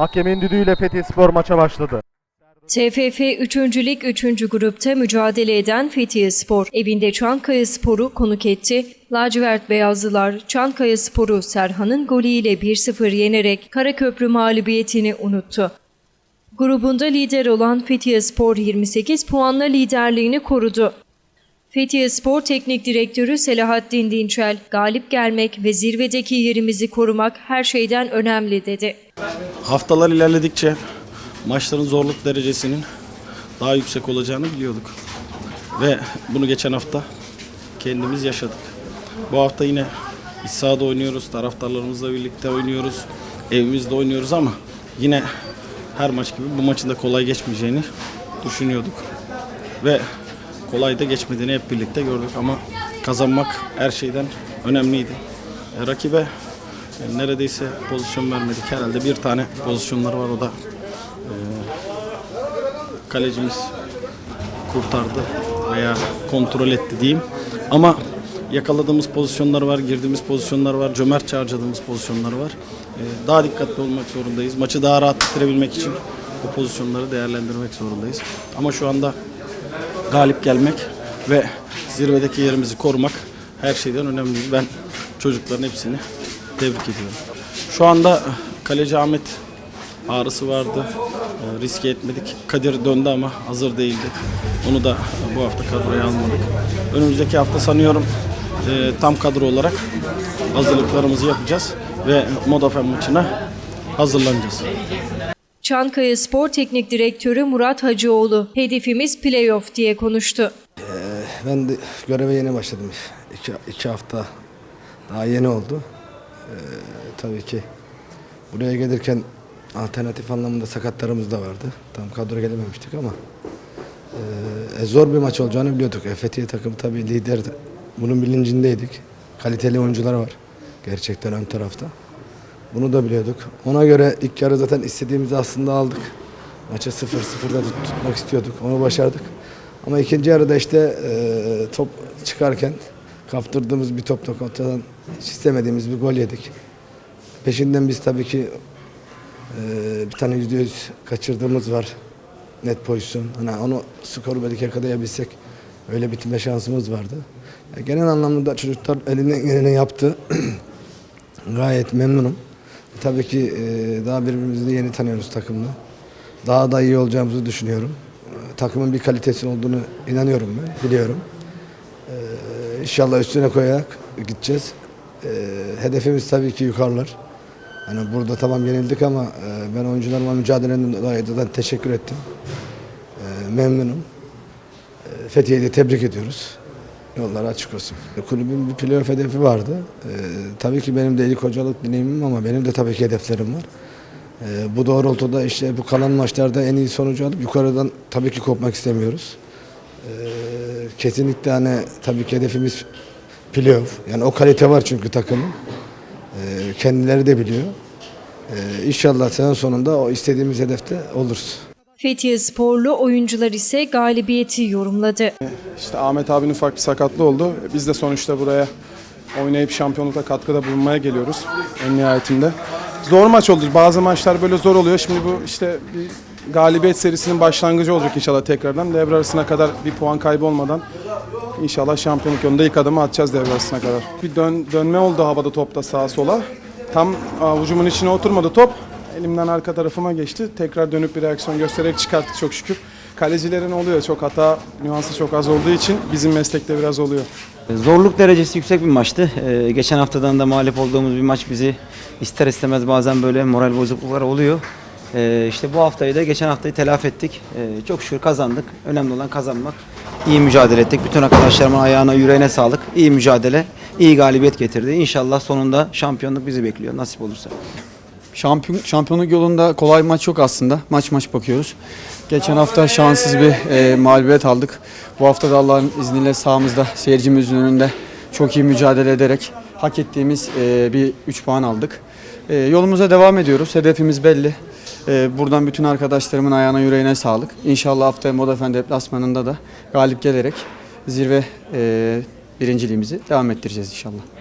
Hakemin düdüğüyle Fethiye Spor maça başladı. TFF 3. Lig 3. grupta mücadele eden Fethiye Spor evinde Çankaya Spor'u konuk etti. Lacivert Beyazlılar Çankaya Spor'u Serhan'ın golüyle 1-0 yenerek Karaköprü mağlubiyetini unuttu. Grubunda lider olan Fethiye Spor 28 puanla liderliğini korudu. Fethiye Spor Teknik Direktörü Selahattin Dinçel, galip gelmek ve zirvedeki yerimizi korumak her şeyden önemli dedi. Haftalar ilerledikçe maçların zorluk derecesinin daha yüksek olacağını biliyorduk. Ve bunu geçen hafta kendimiz yaşadık. Bu hafta yine iç sahada oynuyoruz, taraftarlarımızla birlikte oynuyoruz, evimizde oynuyoruz ama yine her maç gibi bu maçın da kolay geçmeyeceğini düşünüyorduk. Ve kolay da geçmediğini hep birlikte gördük ama kazanmak her şeyden önemliydi. E, rakibe e, neredeyse pozisyon vermedik. Herhalde bir tane pozisyonları var o da e, kalecimiz kurtardı veya kontrol etti diyeyim. Ama yakaladığımız pozisyonlar var, girdiğimiz pozisyonlar var, cömertçe harcadığımız pozisyonlar var. E, daha dikkatli olmak zorundayız. Maçı daha rahat bitirebilmek için bu pozisyonları değerlendirmek zorundayız. Ama şu anda galip gelmek ve zirvedeki yerimizi korumak her şeyden önemli. Ben çocukların hepsini tebrik ediyorum. Şu anda kaleci Ahmet ağrısı vardı. E, riske etmedik. Kadir döndü ama hazır değildi. Onu da bu hafta kadroya almadık. Önümüzdeki hafta sanıyorum e, tam kadro olarak hazırlıklarımızı yapacağız ve Modafen maçına hazırlanacağız. Çankaya Spor Teknik Direktörü Murat Hacıoğlu, hedefimiz playoff diye konuştu. Ben de göreve yeni başladım. İki, iki hafta daha yeni oldu. Ee, tabii ki buraya gelirken alternatif anlamında sakatlarımız da vardı. Tam kadro gelememiştik ama e, zor bir maç olacağını biliyorduk. Fethiye takım tabii lider. Bunun bilincindeydik. Kaliteli oyuncular var. Gerçekten ön tarafta. Bunu da biliyorduk. Ona göre ilk yarı zaten istediğimizi aslında aldık. Maçı 0-0'da tut- tutmak istiyorduk. Onu başardık. Ama ikinci yarıda işte e, top çıkarken kaptırdığımız bir top da kontradan istemediğimiz bir gol yedik. Peşinden biz tabii ki e, bir tane yüzde yüz kaçırdığımız var. Net pozisyon. Hani onu skoru belki yakalayabilsek öyle bitirme şansımız vardı. Ya genel anlamda çocuklar elinden geleni yaptı. Gayet memnunum. Tabii ki e, daha birbirimizi yeni tanıyoruz takımla. Daha da iyi olacağımızı düşünüyorum. Takımın bir kalitesi olduğunu inanıyorum ben, biliyorum. E, inşallah üstüne koyarak gideceğiz. E, hedefimiz tabii ki yukarılar. Hani burada tamam yenildik ama ben oyuncularıma mücadeleden dolayı teşekkür ettim. Memnunum. Fethiye'yi de tebrik ediyoruz. Yolları açık olsun. Kulübün bir playoff hedefi vardı. Ee, tabii ki benim de ilk hocalık deneyimim ama benim de tabii ki hedeflerim var. Ee, bu doğrultuda işte bu kalan maçlarda en iyi sonucu alıp yukarıdan tabii ki kopmak istemiyoruz. Ee, kesinlikle hani tabii ki hedefimiz playoff. Yani o kalite var çünkü takımın. Ee, kendileri de biliyor. Ee, inşallah sene sonunda o istediğimiz hedefte oluruz. Fethiye Sporlu oyuncular ise galibiyeti yorumladı. İşte Ahmet abinin ufak bir sakatlığı oldu. Biz de sonuçta buraya oynayıp şampiyonlukta katkıda bulunmaya geliyoruz en nihayetinde. Zor maç oldu. Bazı maçlar böyle zor oluyor. Şimdi bu işte bir galibiyet serisinin başlangıcı olacak inşallah tekrardan. Devre arasına kadar bir puan kaybı olmadan inşallah şampiyonluk yolunda ilk adımı atacağız devre arasına kadar. Bir dön, dönme oldu havada topta sağa sola. Tam avucumun içine oturmadı top. Elimden arka tarafıma geçti. Tekrar dönüp bir reaksiyon göstererek çıkarttık çok şükür. Kalecilerin oluyor çok hata nüansı çok az olduğu için bizim meslekte biraz oluyor. Zorluk derecesi yüksek bir maçtı. Ee, geçen haftadan da mağlup olduğumuz bir maç bizi ister istemez bazen böyle moral bozuklukları oluyor. Ee, işte bu haftayı da geçen haftayı telafi ettik. Ee, çok şükür kazandık. Önemli olan kazanmak. İyi mücadele ettik. Bütün arkadaşlarımın ayağına yüreğine sağlık. İyi mücadele, iyi galibiyet getirdi. İnşallah sonunda şampiyonluk bizi bekliyor nasip olursa. Şampiyon, şampiyonluk yolunda kolay maç yok aslında. Maç maç bakıyoruz. Geçen hafta şanssız bir e, mağlubiyet aldık. Bu hafta da Allah'ın izniyle sahamızda seyircimizin önünde çok iyi mücadele ederek hak ettiğimiz e, bir 3 puan aldık. E, yolumuza devam ediyoruz. Hedefimiz belli. E, buradan bütün arkadaşlarımın ayağına yüreğine sağlık. İnşallah haftaya Modafen deplasmanında da galip gelerek zirve e, birinciliğimizi devam ettireceğiz inşallah.